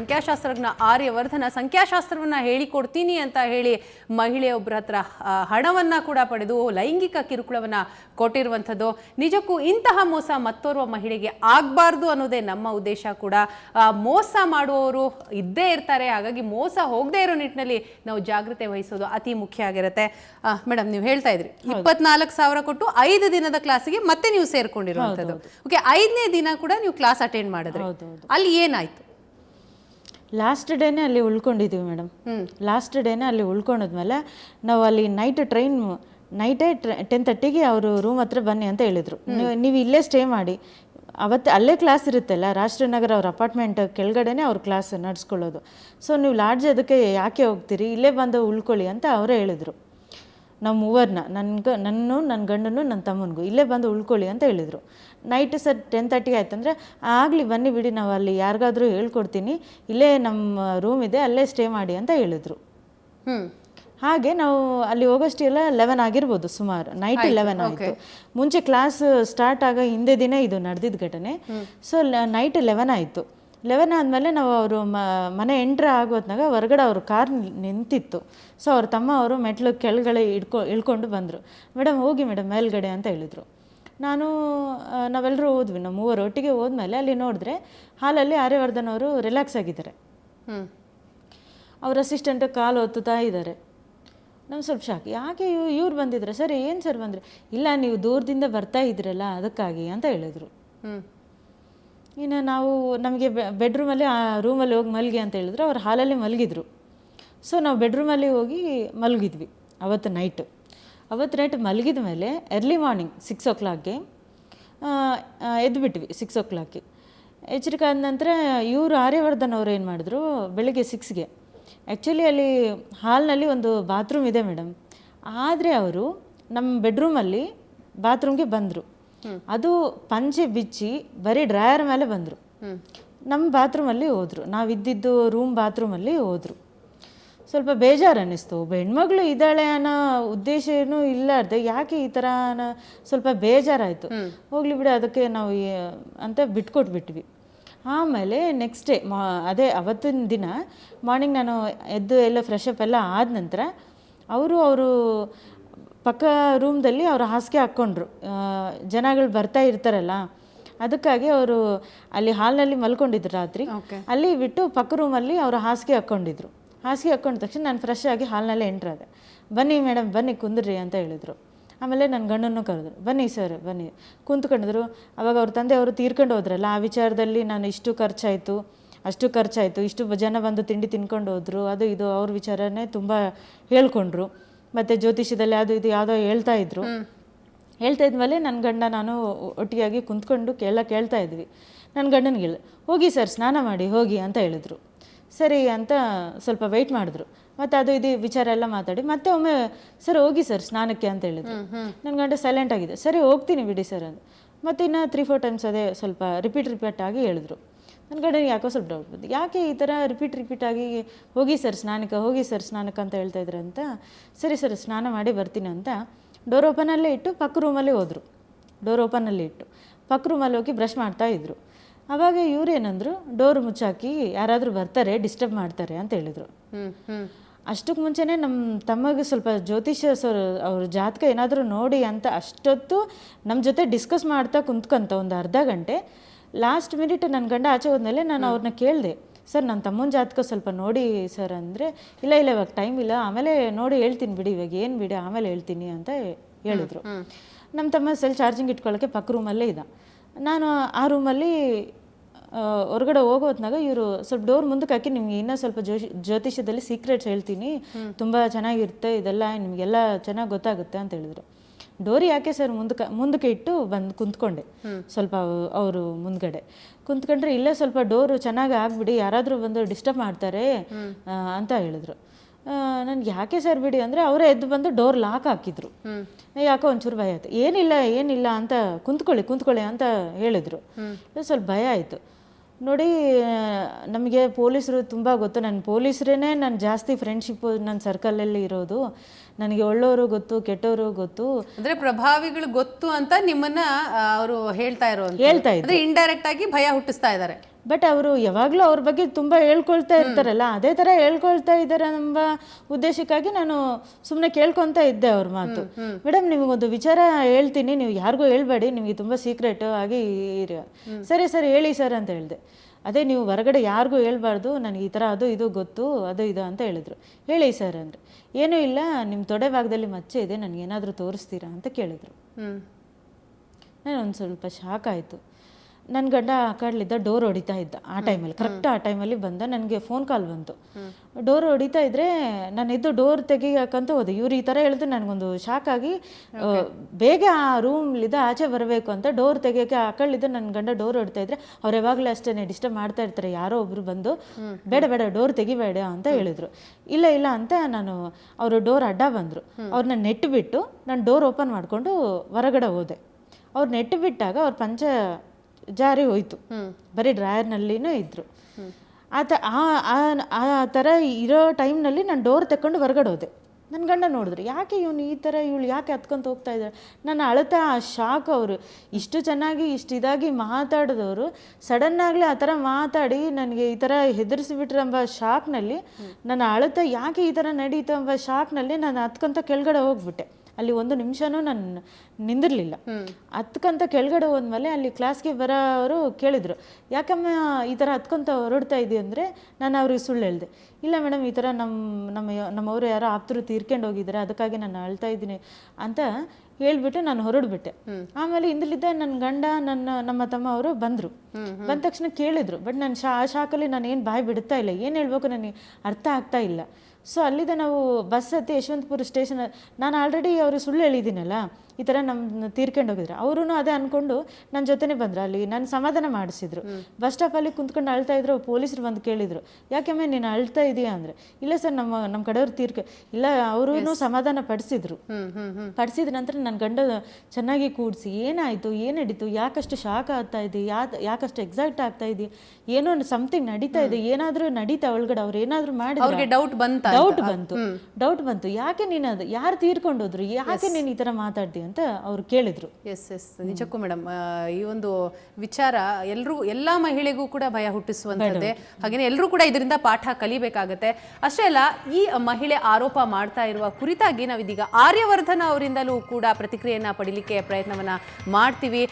ಸಂಖ್ಯಾಶಾಸ್ತ್ರಜ್ಞ ಆರ್ಯವರ್ಧನ ಸಂಖ್ಯಾಶಾಸ್ತ್ರವನ್ನು ಹೇಳಿಕೊಡ್ತೀನಿ ಅಂತ ಹೇಳಿ ಮಹಿಳೆಯೊಬ್ಬರ ಹತ್ರ ಹಣವನ್ನು ಕೂಡ ಪಡೆದು ಲೈಂಗಿಕ ಕಿರುಕುಳವನ್ನ ಕೊಟ್ಟಿರುವಂಥದ್ದು. ನಿಜಕ್ಕೂ ಇಂತಹ ಮೋಸ ಮತ್ತೋರ್ವ ಮಹಿಳೆಗೆ ಆಗಬಾರ್ದು ಅನ್ನೋದೇ ನಮ್ಮ ಉದ್ದೇಶ ಕೂಡ. ಮೋಸ ಮಾಡುವವರು ಇದ್ದೇ ಇರ್ತಾರೆ. ಹಾಗಾಗಿ ಮೋಸ ಹೋಗದೇ ಇರೋ ನಿಟ್ಟಿನಲ್ಲಿ ನಾವು ಜಾಗ್ರತೆ ವಹಿಸೋದು ಅತಿ ಮುಖ್ಯ ಆಗಿರುತ್ತೆ. ಮೇಡಮ್ ನೀವು ಹೇಳ್ತಾ ಇದ್ರಿ. ಇಪ್ಪತ್ನಾಲ್ಕು ಸಾವಿರ ಕೊಟ್ಟು ಐದು ದಿನದ ಕ್ಲಾಸಿಗೆ ಮತ್ತೆ ನೀವು ಸೇರ್ಕೊಂಡಿರುವಂಥದ್ದು. ಓಕೆ ಐದನೇ ದಿನ ಕೂಡ ನೀವು ಕ್ಲಾಸ್ ಅಟೆಂಡ್ ಮಾಡಿದ್ರೆ. ಅಲ್ಲಿ ಏನಾಯ್ತು? ಲಾಸ್ಟ್ ಡೇನೇ ಅಲ್ಲಿ ಉಳ್ಕೊಂಡಿದ್ದೀವಿ ಮೇಡಮ್ ಲಾಸ್ಟ್ ಡೇನೇ ಅಲ್ಲಿ ಉಳ್ಕೊಂಡಿದ್ಮೇಲೆ ನಾವು ಅಲ್ಲಿ ನೈಟ್ ಟ್ರೈನ್ ನೈಟೇ ಟೆನ್ ತರ್ಟಿಗೆ ಅವರು ರೂಮ್ ಹತ್ರ ಬನ್ನಿ ಅಂತ ಹೇಳಿದರು. ನೀವು ಇಲ್ಲೇ ಸ್ಟೇ ಮಾಡಿ. ಅವತ್ತು ಅಲ್ಲೇ ಕ್ಲಾಸ್ ಇರುತ್ತಲ್ಲ ರಾಷ್ಟ್ರನಗರ ಅವ್ರ ಅಪಾರ್ಟ್ಮೆಂಟ್ ಕೆಳಗಡೆನೇ ಅವ್ರ ಕ್ಲಾಸ್ ನಡೆಸ್ಕೊಳ್ಳೋದು. ಸೊ ನೀವು ಲಾಡ್ಜ್ ಅದಕ್ಕೆ ಯಾಕೆ ಹೋಗ್ತೀರಿ? ಇಲ್ಲೇ ಬಂದು ಉಳ್ಕೊಳ್ಳಿ ಅಂತ ಅವರೇ ಹೇಳಿದರು. ನಾವು ಮೂವರ್ನ ನನಗೆ ನನ್ನ ನನ್ನ ಗಂಡನು ನನ್ನ ತಮ್ಮನಿಗೂ ಇಲ್ಲೇ ಬಂದು ಉಳ್ಕೊಳ್ಳಿ ಅಂತ ಹೇಳಿದರು. ನೈಟ್ ಸರ್ ಟೆನ್ ತರ್ಟಿ ಆಯ್ತಂದರೆ ಆಗಲಿ ಬನ್ನಿ ಬಿಡಿ ನಾವು ಅಲ್ಲಿ ಯಾರಿಗಾದರೂ ಹೇಳ್ಕೊಡ್ತೀನಿ ಇಲ್ಲೇ ನಮ್ಮ ರೂಮ್ ಇದೆ ಅಲ್ಲೇ ಸ್ಟೇ ಮಾಡಿ ಅಂತ ಹೇಳಿದರು. ಹ್ಞೂ ಹಾಗೆ ನಾವು ಅಲ್ಲಿ ಹೋಗೋಷ್ಟಿಗೆಲ್ಲ ಲೆವೆನ್ ಆಗಿರ್ಬೋದು ಸುಮಾರು ನೈಟ್ ಲೆವೆನ್ ಆಯಿತು. ಮುಂಚೆ ಕ್ಲಾಸ್ ಸ್ಟಾರ್ಟ್ ಆಗ ಹಿಂದೆ ದಿನ ಇದು ನಡೆದಿದ್ದ ಘಟನೆ. ಸೊ ನೈಟ್ ಲೆವೆನ್ ಆಯಿತು. ಲೆವೆನ್ ಆದಮೇಲೆ ನಾವು ಅವರು ಮನೆ ಎಂಟ್ರ್ ಆಗೋತ್ನಾಗ ಹೊರಗಡೆ ಅವ್ರ ಕಾರ್ ನಿಂತಿತ್ತು. ಸೊ ಅವ್ರ ತಮ್ಮ ಅವರು ಮೆಟ್ಲು ಕೆಳಗಡೆ ಇಡ್ಕೊ ಇಳ್ಕೊಂಡು ಬಂದರು. ಮೇಡಮ್ ಹೋಗಿ ಮೇಡಮ್ ಮೇಲ್ಗಡೆ ಅಂತ ಹೇಳಿದರು. ನಾನು ನಾವೆಲ್ಲರೂ ಹೋದ್ವಿ. ನಾವು ಮೂವರು ಒಟ್ಟಿಗೆ ಹೋದ್ಮೇಲೆ ಅಲ್ಲಿ ನೋಡಿದ್ರೆ ಹಾಲಲ್ಲಿ ಆರ್ಯವರ್ಧನ್ ಅವರು ರಿಲ್ಯಾಕ್ಸ್ ಆಗಿದ್ದಾರೆ. ಅವ್ರ ಅಸಿಸ್ಟೆಂಟ್ ಕಾಲು ಒತ್ತುತ್ತಾ ಇದ್ದಾರೆ. ನಮ್ಗೆ ಸ್ವಲ್ಪ ಶಾಕ್. ಯಾಕೆ ಇವ್ ಇವ್ರು ಬಂದಿದ್ರೆ ಸರ್ ಏನು ಸರ್ ಬಂದರೆ? ಇಲ್ಲ ನೀವು ದೂರದಿಂದ ಬರ್ತಾ ಇದ್ರಲ್ಲ ಅದಕ್ಕಾಗಿ ಅಂತ ಹೇಳಿದರು. ಇನ್ನು ನಾವು ನಮಗೆ ಬೆಡ್ರೂಮಲ್ಲಿ ಆ ರೂಮಲ್ಲಿ ಹೋಗಿ ಮಲಗಿ ಅಂತ ಹೇಳಿದ್ರು, ಅವ್ರು ಹಾಲಲ್ಲಿ ಮಲಗಿದ್ರು. ಸೊ ನಾವು ಬೆಡ್ರೂಮಲ್ಲಿ ಹೋಗಿ ಮಲಗಿದ್ವಿ ಅವತ್ತು ನೈಟು ಅವತ್ತು ನೈಟ್ ಮಲಗಿದ ಮೇಲೆ ಎರ್ಲಿ ಮಾರ್ನಿಂಗ್ ಸಿಕ್ಸ್ ಓ ಕ್ಲಾಕ್ಗೆ ಎದ್ದುಬಿಟ್ವಿ ಸಿಕ್ಸ್ ಓ ಕ್ಲಾಕ್ಗೆ ಎಚ್ಚರಿಕೆ ಆದ ನಂತರ ಇವರು ಆರ್ಯವರ್ಧನ್ ಅವ್ರು ಏನು ಮಾಡಿದ್ರು, ಬೆಳಿಗ್ಗೆ ಸಿಕ್ಸ್ಗೆ ಆ್ಯಕ್ಚುಲಿ ಅಲ್ಲಿ ಹಾಲ್ನಲ್ಲಿ ಒಂದು ಬಾತ್ರೂಮ್ ಇದೆ ಮೇಡಮ್ ಆದರೆ ಅವರು ನಮ್ಮ ಬೆಡ್ರೂಮಲ್ಲಿ ಬಾತ್ರೂಮ್ಗೆ ಬಂದರು. ಅದು ಪಂಚೆ ಬಿಚ್ಚಿ ಬರೀ ಡ್ರಯರ್ ಮೇಲೆ ಬಂದರು. ನಮ್ಮ ಬಾತ್ರೂಮಲ್ಲಿ ಹೋದರು. ನಾವಿದ್ದಿದ್ದು ರೂಮ್ ಬಾತ್ರೂಮಲ್ಲಿ ಹೋದರು. ಸ್ವಲ್ಪ ಬೇಜಾರು ಅನ್ನಿಸ್ತು ಒಬ್ಬ ಹೆಣ್ಮಗಳು ಇದ್ದಾಳೆ ಅನ್ನೋ ಉದ್ದೇಶ ಏನೂ ಇಲ್ಲಾರ್ದೆ ಯಾಕೆ ಈ ಥರ ಸ್ವಲ್ಪ ಬೇಜಾರಾಯಿತು. ಹೋಗ್ಲಿ ಬಿಡು ಅದಕ್ಕೆ ನಾವು ಅಂತ ಬಿಟ್ಕೊಟ್ಬಿಟ್ವಿ. ಆಮೇಲೆ ನೆಕ್ಸ್ಟ್ ಡೇ ಮಾ ಅದೇ ಅವತ್ತಿನ ದಿನ ಮಾರ್ನಿಂಗ್ ನಾನು ಎದ್ದು ಎಲ್ಲ ಫ್ರೆಶ್ ಅಪ್ ಎಲ್ಲ ಆದ ನಂತರ ಅವರು ಅವರು ಪಕ್ಕ ರೂಮ್ದಲ್ಲಿ ಅವರು ಹಾಸಿಗೆ ಹಾಕ್ಕೊಂಡ್ರು. ಜನಗಳು ಬರ್ತಾ ಇರ್ತಾರಲ್ಲ ಅದಕ್ಕಾಗಿ ಅವರು ಅಲ್ಲಿ ಹಾಲ್ನಲ್ಲಿ ಮಲ್ಕೊಂಡಿದ್ರು ರಾತ್ರಿ. ಅಲ್ಲಿ ಬಿಟ್ಟು ಪಕ್ಕ ರೂಮಲ್ಲಿ ಅವರು ಹಾಸಿಗೆ ಹಾಕ್ಕೊಂಡಿದ್ರು. ಹಾಸಿಗೆ ಹಾಕ್ಕೊಂಡ ತಕ್ಷಣ ನಾನು ಫ್ರೆಶ್ ಆಗಿ ಹಾಲ್ನಲ್ಲೇ ಎಂಟ್ರಾದೆ ಬನ್ನಿ ಮೇಡಮ್ ಬನ್ನಿ ಕುಂದ್ರಿ ಅಂತ ಹೇಳಿದರು. ಆಮೇಲೆ ನನ್ನ ಗಂಡನ್ನು ಕರೆದ್ರು ಬನ್ನಿ ಸರ್ ಬನ್ನಿ. ಕುಂತ್ಕೊಂಡಿದ್ರು ಅವಾಗ ಅವ್ರ ತಂದೆ ಅವರು ತೀರ್ಕೊಂಡು ಹೋದ್ರಲ್ಲ ಆ ವಿಚಾರದಲ್ಲಿ ನಾನು ಇಷ್ಟು ಖರ್ಚಾಯಿತು ಅಷ್ಟು ಖರ್ಚಾಯಿತು ಇಷ್ಟು ಜನ ಬಂದು ತಿಂಡಿ ತಿನ್ಕೊಂಡು ಹೋದ್ರು ಅದು ಇದು ಅವ್ರ ವಿಚಾರನೇ ತುಂಬ ಹೇಳ್ಕೊಂಡ್ರು. ಮತ್ತು ಜ್ಯೋತಿಷ್ಯದಲ್ಲಿ ಅದು ಇದು ಯಾವುದೋ ಹೇಳ್ತಾ ಇದ್ರು. ಹೇಳ್ತಾ ಇದ್ಮೇಲೆ ನನ್ನ ಗಂಡ ನಾನು ಒಟ್ಟಿಯಾಗಿ ಕುಂತ್ಕೊಂಡು ಎಲ್ಲ ಕೇಳ್ತಾ ಇದ್ವಿ. ನನ್ನ ಗಂಡನಿಗೆ ಹೇಳಿ ಹೋಗಿ ಸರ್ ಸ್ನಾನ ಮಾಡಿ ಹೋಗಿ ಅಂತ ಹೇಳಿದ್ರು. ಸರಿ ಅಂತ ಸ್ವಲ್ಪ ವೆಯ್ಟ್ ಮಾಡಿದ್ರು. ಮತ್ತು ಅದು ಇದು ವಿಚಾರ ಎಲ್ಲ ಮಾತಾಡಿ ಮತ್ತೆ ಒಮ್ಮೆ ಸರ್ ಹೋಗಿ ಸರ್ ಸ್ನಾನಕ್ಕೆ ಅಂತ ಹೇಳಿದ್ರು. ನನ್ನ ಗಂಡ ಸೈಲೆಂಟ್ ಆಗಿದೆ. ಸರಿ ಹೋಗ್ತೀನಿ ಬಿಡಿ ಸರ್ ಅಂತ. ಮತ್ತು ಇನ್ನು ತ್ರೀ ಫೋರ್ ಟೈಮ್ಸ್ ಅದೇ ಸ್ವಲ್ಪ ರಿಪೀಟ್ ರಿಪೀಟ್ ಆಗಿ ಹೇಳಿದ್ರು. ನನ್ನ ಗಂಡನಿಗೆ ಯಾಕೋ ಸ್ವಲ್ಪ ಡೌಟ್ ಬಂತು. ಯಾಕೆ ಈ ಥರ ರಿಪೀಟ್ ರಿಪೀಟ್ ಆಗಿ ಹೋಗಿ ಸರ್ ಸ್ನಾನಕ್ಕೆ ಹೋಗಿ ಸರ್ ಸ್ನಾನಕ್ಕೆ ಅಂತ ಹೇಳ್ತಾ ಇದ್ರು ಅಂತ ಸರಿ ಸರ್ ಸ್ನಾನ ಮಾಡಿ ಬರ್ತೀನಿ ಅಂತ ಡೋರ್ ಓಪನಲ್ಲೇ ಇಟ್ಟು ಪಕ್ಕ ರೂಮಲ್ಲೇ ಹೋದರು. ಡೋರ್ ಓಪನಲ್ಲಿ ಇಟ್ಟು ಪಕ್ಕ ರೂಮಲ್ಲಿ ಹೋಗಿ ಬ್ರಷ್ ಮಾಡ್ತಾ ಇದ್ರು. ಆವಾಗ ಇವ್ರು ಏನಂದ್ರು ಡೋರ್ ಮುಚ್ಚಾಕಿ ಯಾರಾದರೂ ಬರ್ತಾರೆ ಡಿಸ್ಟರ್ಬ್ ಮಾಡ್ತಾರೆ ಅಂತ ಹೇಳಿದರು. ಅಷ್ಟಕ್ಕೆ ಮುಂಚೆನೇ ನಮ್ಮ ತಮ್ಮಗೆ ಸ್ವಲ್ಪ ಜ್ಯೋತಿಷ್ಯ ಸರ್ ಅವ್ರ ಜಾತಕ ಏನಾದರೂ ನೋಡಿ ಅಂತ ಅಷ್ಟೊತ್ತು ನಮ್ಮ ಜೊತೆ ಡಿಸ್ಕಸ್ ಮಾಡ್ತಾ ಕುಂತ್ಕೊಂತ ಒಂದು ಅರ್ಧ ಗಂಟೆ ಲಾಸ್ಟ್ ಮಿನಿಟ್ ನನ್ನ ಗಂಡ ಆಚೆ ಹೋದ್ಮೇಲೆ ನಾನು ಅವ್ರನ್ನ ಕೇಳಿದೆ ಸರ್ ನನ್ನ ತಮ್ಮನ ಜಾತಕ ಸ್ವಲ್ಪ ನೋಡಿ ಸರ್ ಅಂದರೆ ಇಲ್ಲ ಇಲ್ಲ ಇವಾಗ ಟೈಮ್ ಇಲ್ಲ ಆಮೇಲೆ ನೋಡಿ ಹೇಳ್ತೀನಿ ಬಿಡಿ ಇವಾಗ ಏನು ಬಿಡಿ ಆಮೇಲೆ ಹೇಳ್ತೀನಿ ಅಂತ ಹೇಳಿದ್ರು. ನಮ್ಮ ತಮ್ಮ ಸೆಲ್ ಚಾರ್ಜಿಂಗ್ ಇಟ್ಕೊಳ್ಳೋಕ್ಕೆ ಪಕ್ಕ ರೂಮಲ್ಲೇ ಇದ್ದ. ನಾನು ಆ ರೂಮಲ್ಲಿ ಹೊರಗಡೆ ಹೋಗೋತ್ನಾಗ ಇವರು ಸ್ವಲ್ಪ ಡೋರ್ ಮುಂದಕ್ಕೆ ಹಾಕಿ ನಿಮ್ಗೆ ಇನ್ನೂ ಸ್ವಲ್ಪ ಜ್ಯೋತಿ ಜ್ಯೋತಿಷ್ಯದಲ್ಲಿ ಸೀಕ್ರೆಟ್ಸ್ ಹೇಳ್ತೀನಿ. ತುಂಬ ಚೆನ್ನಾಗಿರುತ್ತೆ ಇದೆಲ್ಲ ನಿಮಗೆಲ್ಲ ಚೆನ್ನಾಗಿ ಗೊತ್ತಾಗುತ್ತೆ ಅಂತ ಹೇಳಿದ್ರು. ಡೋರ್ ಯಾಕೆ ಸರ್ ಮುಂದಕ್ಕೆ ಮುಂದಕ್ಕೆ ಇಟ್ಟು ಬಂದು ಕುಂತ್ಕೊಂಡೆ. ಸ್ವಲ್ಪ ಅವರು ಮುಂದ್ಗಡೆ. ಕುಂತ್ಕೊಂಡ್ರೆ ಇಲ್ಲೇ ಸ್ವಲ್ಪ ಡೋರು ಚೆನ್ನಾಗಿ ಆಗ್ಬಿಡಿ ಯಾರಾದರೂ ಬಂದು ಡಿಸ್ಟರ್ಬ್ ಮಾಡ್ತಾರೆ ಅಂತ ಹೇಳಿದ್ರು. ನನಗೆ ಯಾಕೆ ಸರ್ ಬಿಡಿ ಅಂದರೆ ಅವರೇ ಎದ್ದು ಬಂದು ಡೋರ್ ಲಾಕ್ ಹಾಕಿದ್ರು. ಯಾಕೋ ಒಂಚೂರು ಭಯ ಆಯ್ತು. ಏನಿಲ್ಲ ಏನಿಲ್ಲ ಅಂತ ಕುಂತ್ಕೊಳ್ಳಿ ಕುಂತ್ಕೊಳ್ಳಿ ಅಂತ ಹೇಳಿದ್ರು. ಸ್ವಲ್ಪ ಭಯ ಆಯಿತು. ನೋಡಿ ನಮಗೆ ಪೊಲೀಸರು ತುಂಬ ಗೊತ್ತು. ನನ್ನ ಪೊಲೀಸರೇ ನಾನು ಜಾಸ್ತಿ ಫ್ರೆಂಡ್ಶಿಪ್ಪು ನನ್ನ ಸರ್ಕಲಲ್ಲಿ ಇರೋದು. ನನಗೆ ಒಳ್ಳೆಯವರು ಗೊತ್ತು ಕೆಟ್ಟವರು ಗೊತ್ತು. ಅಂದ್ರೆ ಪ್ರಭಾವಿಗಳು ಗೊತ್ತು ಅಂತ ನಿಮ್ಮನ್ನ ಅವರು ಹೇಳ್ತಾ ಇರೋ ಹೇಳ್ತಾ ಇದ್ದಾರೆ ಇಂಡೈರೆಕ್ಟ್ ಆಗಿ ಭಯ ಹುಟ್ಟಿಸ್ತಾ ಇದ್ದಾರೆ. ಬಟ್ ಅವರು ಯಾವಾಗಲೂ ಅವ್ರ ಬಗ್ಗೆ ತುಂಬ ಹೇಳ್ಕೊಳ್ತಾ ಇರ್ತಾರಲ್ಲ ಅದೇ ಥರ ಹೇಳ್ಕೊಳ್ತಾ ಇದ್ದಾರೆ ಎಂಬ ಉದ್ದೇಶಕ್ಕಾಗಿ ನಾನು ಸುಮ್ಮನೆ ಕೇಳ್ಕೊತಾ ಇದ್ದೆ ಅವ್ರ ಮಾತು. ಮೇಡಮ್ ನಿಮಗೊಂದು ವಿಚಾರ ಹೇಳ್ತೀನಿ ನೀವು ಯಾರಿಗೂ ಹೇಳ್ಬೇಡಿ ನಿಮಗೆ ತುಂಬ ಸೀಕ್ರೆಟ್ ಆಗಿ ಇರಿ. ಸರಿ ಸರಿ ಹೇಳಿ ಸರ್ ಅಂತ ಹೇಳಿದೆ. ಅದೇ ನೀವು ಹೊರಗಡೆ ಯಾರಿಗೂ ಹೇಳ್ಬಾರ್ದು ನನಗೆ ಈ ಥರ ಅದು ಇದು ಗೊತ್ತು ಅದು ಇದು ಅಂತ ಹೇಳಿದ್ರು. ಹೇಳಿ ಸರ್ ಅಂದರೆ. ಏನೂ ಇಲ್ಲ ನಿಮ್ಮ ತೊಡೆ ಭಾಗದಲ್ಲಿ ಮಚ್ಚೆ ಇದೆ ನನಗೇನಾದರೂ ತೋರಿಸ್ತೀರಾ ಅಂತ ಕೇಳಿದ್ರು. ನಾನು ಒಂದು ಸ್ವಲ್ಪ ಶಾಕ್ ಆಯಿತು. ನನ್ನ ಗಂಡ ಆ ಕಡ್ಲಿದ್ದ ಡೋರ್ ಹೊಡಿತಾ ಇದ್ದ ಆ ಟೈಮಲ್ಲಿ ಕರೆಕ್ಟ್ ಆ ಟೈಮಲ್ಲಿ ಬಂದ ನನಗೆ ಫೋನ್ ಕಾಲ್ ಬಂತು. ಡೋರ್ ಹೊಡಿತಾ ಇದ್ರೆ ನಾನು ಎದ್ದು ಡೋರ್ ತೆಗಿಯಕ್ಕಂತ ಹೋದೆ. ಇವ್ರು ಈ ಥರ ಹೇಳಿದ್ರೆ ನನಗೊಂದು ಶಾಕ್ ಆಗಿ ಬೇಗ ಆ ರೂಮ್ಲಿದ್ದ ಆಚೆ ಬರಬೇಕು ಅಂತ ಡೋರ್ ತೆಗಿಯೋಕ್ಕೆ ಆ ಕಡ್ಲಿದ್ದ ನನ್ನ ಗಂಡ ಡೋರ್ ಹೊಡಿತಾ ಇದ್ರೆ ಅವ್ರು ಯಾವಾಗಲೂ ಅಷ್ಟೇ ಡಿಸ್ಟರ್ಬ್ ಮಾಡ್ತಾ ಇರ್ತಾರೆ. ಯಾರೋ ಒಬ್ರು ಬಂದು ಬೇಡ ಬೇಡ ಡೋರ್ ತೆಗಿಬೇಡ ಅಂತ ಹೇಳಿದ್ರು. ಇಲ್ಲ ಇಲ್ಲ ಅಂತ ನಾನು ಅವರು ಡೋರ್ ಅಡ್ಡ ಬಂದರು. ಅವ್ರನ್ನ ನೆಟ್ಟು ಬಿಟ್ಟು ನಾನು ಡೋರ್ ಓಪನ್ ಮಾಡಿಕೊಂಡು ಹೊರಗಡೆ ಹೋದೆ. ಅವ್ರು ನೆಟ್ಟು ಬಿಟ್ಟಾಗ ಅವ್ರು ಪಂಚ ಜಾರಿ ಹೋಯ್ತು. ಬರೀ ಡ್ರಾಯರ್ನಲ್ಲಿನೂ ಇದ್ರು. ಆತ ಆ ಆ- ಥರ ಇರೋ ಟೈಮ್ನಲ್ಲಿ ನಾನು ಡೋರ್ ತಕೊಂಡು ಹೊರಗಡೆ ಹೋದೆ. ನನ್ನ ಗಂಡ ನೋಡಿದ್ರು ಯಾಕೆ ಇವನು ಈ ಥರ ಇವಳು ಯಾಕೆ ಹತ್ಕೊಂತ ಹೋಗ್ತಾ ಇದ್ದಾರೆ ನಾನು ಅಳತ ಆ ಶಾಕ್ ಅವರು. ಇಷ್ಟು ಚೆನ್ನಾಗಿ ಇಷ್ಟು ಇದಾಗಿ ಮಾತಾಡಿದವರು ಸಡನ್ನಾಗಲಿ ಆ ಥರ ಮಾತಾಡಿ ನನಗೆ ಈ ಥರ ಹೆದರಿಸಿಬಿಟ್ರೆ ಎಂಬ ಶಾಕ್ನಲ್ಲಿ ನಾನು ಅಳತ ಯಾಕೆ ಈ ಥರ ನಡೀತು? ಎಂಬ ಶಾಕ್ನಲ್ಲಿ ನಾನು ಹತ್ಕೊಂತ ಕೆಳಗಡೆ ಹೋಗ್ಬಿಟ್ಟೆ. ಅಲ್ಲಿ ಒಂದು ನಿಮಿಷನೂ ನಾನು ನಿಂದಿರಲಿಲ್ಲ. ಹತ್ಕಂತ ಕೆಳಗಡೆ ಹೋದ್ಮೇಲೆ ಅಲ್ಲಿ ಕ್ಲಾಸ್ಗೆ ಬರೋರು ಕೇಳಿದ್ರು ಯಾಕಮ್ಮ ಈ ಥರ ಹತ್ಕೊಂತ ಹೊರಡ್ತಾ ಇದ್ದೀವಿ ಅಂದರೆ ನಾನು ಅವ್ರಿಗೆ ಸುಳ್ಳು ಹೇಳಿದೆ. ಇಲ್ಲ ಮೇಡಮ್ ಈ ಥರ ನಮ್ಮ ನಮ್ಮ ನಮ್ಮವರು ಯಾರೋ ಆಪ್ತರು ತೀರ್ಕೊಂಡು ಹೋಗಿದ್ದಾರೆ ಅದಕ್ಕಾಗಿ ನಾನು ಅಳ್ತಾ ಇದ್ದೀನಿ ಅಂತ ಹೇಳ್ಬಿಟ್ಟು ನಾನು ಹೊರಡ್ಬಿಟ್ಟೆ. ಆಮೇಲೆ ಹಿಂದಲಿದ್ದ ನನ್ನ ಗಂಡ ನನ್ನ ನಮ್ಮ ತಮ್ಮ ಅವರು ಬಂದರು. ಬಂದ ತಕ್ಷಣ ಕೇಳಿದ್ರು ಬಟ್ ನಾನು ಶಾ ಆ ಶಾಕಲ್ಲಿ ನಾನು ಏನು ಬಾಯಿ ಬಿಡ್ತಾ ಇಲ್ಲ ಏನು ಹೇಳ್ಬೇಕು ನನಗೆ ಅರ್ಥ ಆಗ್ತಾ ಇಲ್ಲ. ಸೊ ಅಲ್ಲಿಂದ ನಾವು ಬಸ್ ಹತ್ತಿ ಯಶವಂತಪುರ ಸ್ಟೇಷನ್ ನಾನು ಆಲ್ರೆಡಿ ಅವರು ಸುಳ್ಳು ಹೇಳಿದ್ದೀನಲ್ಲ ಈ ಥರ ನಮ್ಮ ತೀರ್ಕೊಂಡು ಹೋಗಿದ್ರು. ಅವರು ಅದೇ ಅಂದ್ಕೊಂಡು ನನ್ನ ಜೊತೆನೆ ಬಂದ್ರು. ಅಲ್ಲಿ ನಾನು ಸಮಾಧಾನ ಮಾಡಿಸಿದ್ರು. ಬಸ್ ಸ್ಟಾಪಲ್ಲಿ ಕುಂತ್ಕೊಂಡು ಅಳ್ತಾ ಇದ್ರು ಪೊಲೀಸರು ಬಂದು ಕೇಳಿದ್ರು. ಯಾಕೆಮ್ಮೆ ನೀನು ಅಳ್ತಾ ಇದೀಯಾ ಅಂದರೆ? ಇಲ್ಲ ಸರ್ ನಮ್ಮ ನಮ್ಮ ಕಡೆಯವ್ರು ತೀರ್ಕ ಇಲ್ಲ ಅವರು ಸಮಾಧಾನ ಪಡಿಸಿದ್ರು. ಪಡಿಸಿದ ನಂತರ ನನ್ನ ಗಂಡ ಚೆನ್ನಾಗಿ ಕೂಡಿಸಿ ಏನಾಯಿತು ಏನು ನಡೀತು ಯಾಕಷ್ಟು ಶಾಕ್ ಆಗ್ತಾ ಇದೆ ಯಾ ಯಾಕಷ್ಟು ಎಕ್ಸಾಕ್ಟ್ ಆಗ್ತಾ ಇದೆ ಏನೋ ಸಮಥಿಂಗ್ ನಡೀತಾ ಇದೆ ಏನಾದರೂ ನಡೀತಾ ಒಳಗಡೆ ಅವ್ರು ಏನಾದರೂ ಮಾಡಿ ಅವ್ರಿಗೆ ಡೌಟ್ ಬಂತು ಡೌಟ್ ಬಂತು. ಡೌಟ್ ಬಂತು. ಯಾಕೆ ನೀನು ಅದು ಯಾರು ತೀರ್ಕೊಂಡೋದ್ರು ಯಾಕೆ ನೀನು ಈ ಥರ ಮಾತಾಡ್ದಿ ಅಂತ ಅವರು ಕೇಳಿದ್ರು. ಎಸ್ ಎಸ್ ನಿಜಕ್ಕೂ ಮೇಡಮ್ ಈ ಒಂದು ವಿಚಾರ ಎಲ್ಲರೂ ಎಲ್ಲಾ ಮಹಿಳೆಗೂ ಕೂಡ ಭಯ ಹುಟ್ಟಿಸುವಂಥದ್ದೇ. ಹಾಗೇನೆ ಎಲ್ಲರೂ ಕೂಡ ಇದರಿಂದ ಪಾಠ ಕಲಿಬೇಕಾಗತ್ತೆ. ಅಷ್ಟೇ ಅಲ್ಲ ಈ ಮಹಿಳೆ ಆರೋಪ ಮಾಡ್ತಾ ಇರುವ ಕುರಿತಾಗಿ ನಾವಿದೀಗ ಆರ್ಯವರ್ಧನ ಅವರಿಂದಲೂ ಕೂಡ ಪ್ರತಿಕ್ರಿಯೆಯನ್ನ ಪಡಿಲಿಕ್ಕೆ ಪ್ರಯತ್ನವನ್ನ ಮಾಡ್ತೀವಿ.